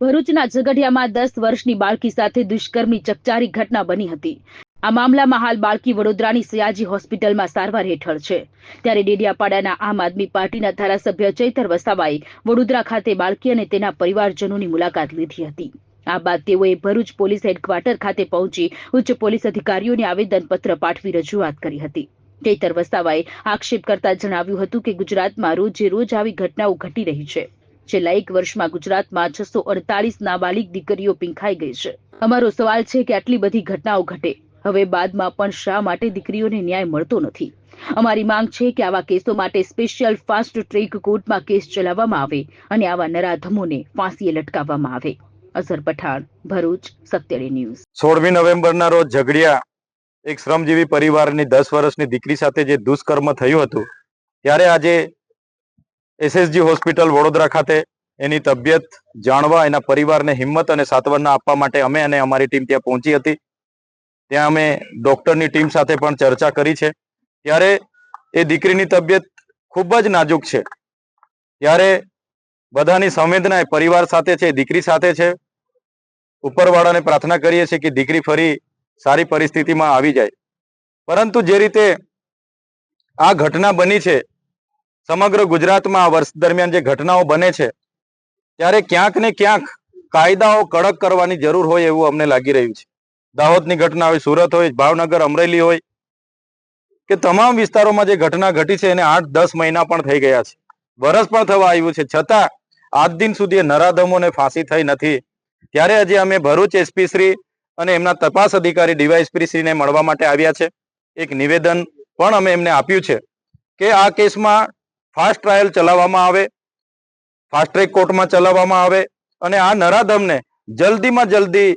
ભરૂચના ઝઘડિયામાં દસ વર્ષની બાળકી સાથે દુષ્કર્મની ચકચારી ઘટના બની હતી. આ મામલામાં હાલ બાળકી વડોદરાની સયાજી હોસ્પિટલમાં સારવાર હેઠળ છે. ત્યારે ડેડિયાપાડાના આમ આદમી પાર્ટીના ધારાસભ્ય ચૈતર વસાવાએ વડોદરા ખાતે બાળકી અને તેના પરિવારજનોની મુલાકાત લીધી હતી. આ બાદ તેઓએ ભરૂચ પોલીસ હેડક્વાર્ટર ખાતે પહોંચી ઉચ્ચ પોલીસ અધિકારીઓને આવેદનપત્ર પાઠવી રજૂઆત કરી હતી. ચૈતર વસાવાએ આક્ષેપ કરતા જણાવ્યું હતું કે ગુજરાતમાં રોજે રોજ આવી ઘટનાઓ ઘટી રહી છે. છેલ્લા એક વર્ષમાં ગુજરાતમાં છસો અડતાલીસ નાબાલિગ દીકરીઓ પીંખાઈ ગઈ છે. અમારો સવાલ છે કે આટલી બધી ઘટનાઓ ઘટે. હવે બાદમાં પણ શા માટે દીકરીઓને ન્યાય મળતો નથી? અમારી માંગ છે કે આવા કેસો માટે સ્પેશિયલ ફાસ્ટ ટ્રેક કોર્ટમાં કેસ ચલાવવામાં આવે અને આવા નરાધમોને ફાંસીએ લટકાવવામાં આવે. અઝર પઠાણ, ભરૂચ, સત્યડી ન્યૂઝ. સોળમી નવેમ્બરના રોજ ઝઘડિયા એક શ્રમજીવી પરિવારની દસ વર્ષની દીકરી સાથે જે દુષ્કર્મ થયું હતું, ત્યારે આજે એસએસજી હોસ્પિટલ વડોદરા ખાતે એની તબિયત જાણવા, એના પરિવારને હિંમત અને સાંત્વના આપવા માટે અમે અને અમારી ટીમ ત્યાં પહોંચી હતી. ત્યાં અમે ડોક્ટરની ટીમ સાથે પણ ચર્ચા કરી છે. ત્યારે એ દીકરીની તબિયત ખૂબ જ નાજુક છે. ત્યારે બધાની સંવેદના એ પરિવાર સાથે છે, દીકરી સાથે છે. ઉપરવાળાને પ્રાર્થના કરીએ છીએ કે દીકરી ફરી સારી પરિસ્થિતિમાં આવી જાય. પરંતુ જે રીતે આ ઘટના બની છે સમગ્ર ગુજરાતમાં આ વર્ષ દરમિયાન જે ઘટનાઓ બને છે, ત્યારે ક્યાંક ને ક્યાંક કાયદાઓ કડક કરવાની જરૂર હોય એવું અમને લાગી રહ્યું છે. દાહોદની ઘટના હોય, સુરત હોય, ભાવનગર, અમરેલી હોય, કે તમામ વિસ્તારોમાં જે ઘટના ઘટી છે એને આઠ દસ મહિના પણ થઈ ગયા છે. વરસ પણ થવા આવ્યું છે. છતાં, આજ દિન સુધી નરાધમોને ફાંસી થઈ નથી. ત્યારે હજી અમે ભરૂચ એસપી શ્રી અને એમના તપાસ અધિકારી ડીવાયએસપી શ્રીને મળવા માટે આવ્યા છે. એક નિવેદન પણ અમે એમને આપ્યું છે કે આ કેસમાં ફાસ્ટ ટ્રાયલ ચલાવવામાં આવે, ફાસ્ટ ટ્રેક કોર્ટમાં ચલાવવામાં આવે અને આ નરાધમને જલ્દીમાં જલ્દી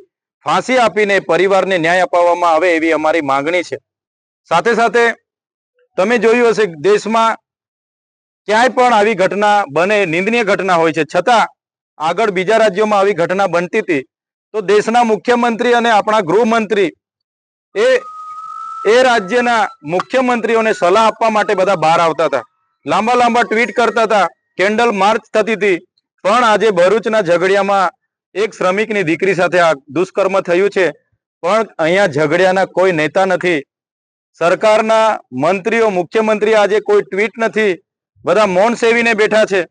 ફાંસી આપીને પરિવારને ન્યાય અપાવવામાં આવે એવી અમારી માંગણી છે. સાથે સાથે તમે જોયું હશે દેશમાં ક્યાંય પણ આવી ઘટના બને, નિંદનીય ઘટના હોય છે. છતાં આગળ બીજા રાજ્યોમાં આવી ઘટના બનતી હતી તો દેશના મુખ્યમંત્રી અને આપણા ગૃહમંત્રી એ એ રાજ્યના મુખ્યમંત્રીઓને સલાહ આપવા માટે બધા બહાર આવતા હતા. લાંબા લાંબા ટ્વીટ કરતા હતા. કેન્ડલ માર્ચ થતી હતી. પણ આજે ભરૂચના ઝઘડિયામાં એક શ્રમિકની દીકરી સાથે આ દુષ્કર્મ થયું છે. પણ અહીંયા ઝઘડિયાના કોઈ નેતા નથી. સરકારના મંત્રીઓ, મુખ્યમંત્રી આજે કોઈ ટ્વીટ નથી. બધા મૌન સેવીને બેઠા છે.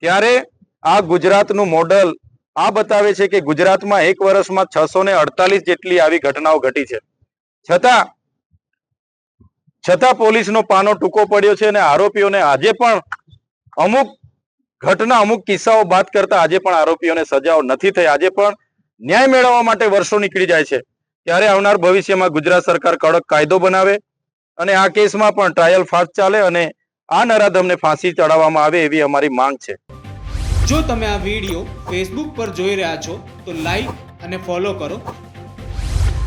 ત્યારે આ ગુજરાતનું મોડલ આ બતાવે છે કે ગુજરાતમાં એક વર્ષમાં છસો જેટલી આવી ઘટનાઓ ઘટી છે. છતાં છતાં પોલીસનો પાનો ટૂંકો પડ્યો છે અને આરોપીઓને આજે પણ અમુક ઘટના, અમુક કિસ્સાઓ બાદ કરતા આજે પણ આરોપીઓને સજાઓ નથી થઈ. આજે પણ ન્યાય મેળવવા માટે વર્ષો નીકળી જાય છે. ત્યારે આવનાર ભવિષ્યમાં ગુજરાત સરકાર કડક કાયદો બનાવે અને આ કેસમાં પણ ટ્રાયલ ફાસ્ટ ચાલે અને આ નરાધમને ફાંસી ચડાવવામાં આવે એવી અમારી માંગ છે. જો તમે આ વીડિયો ફેસબુક પર જોઈ રહ્યા છો, તો લાઈક અને ફોલો કરો.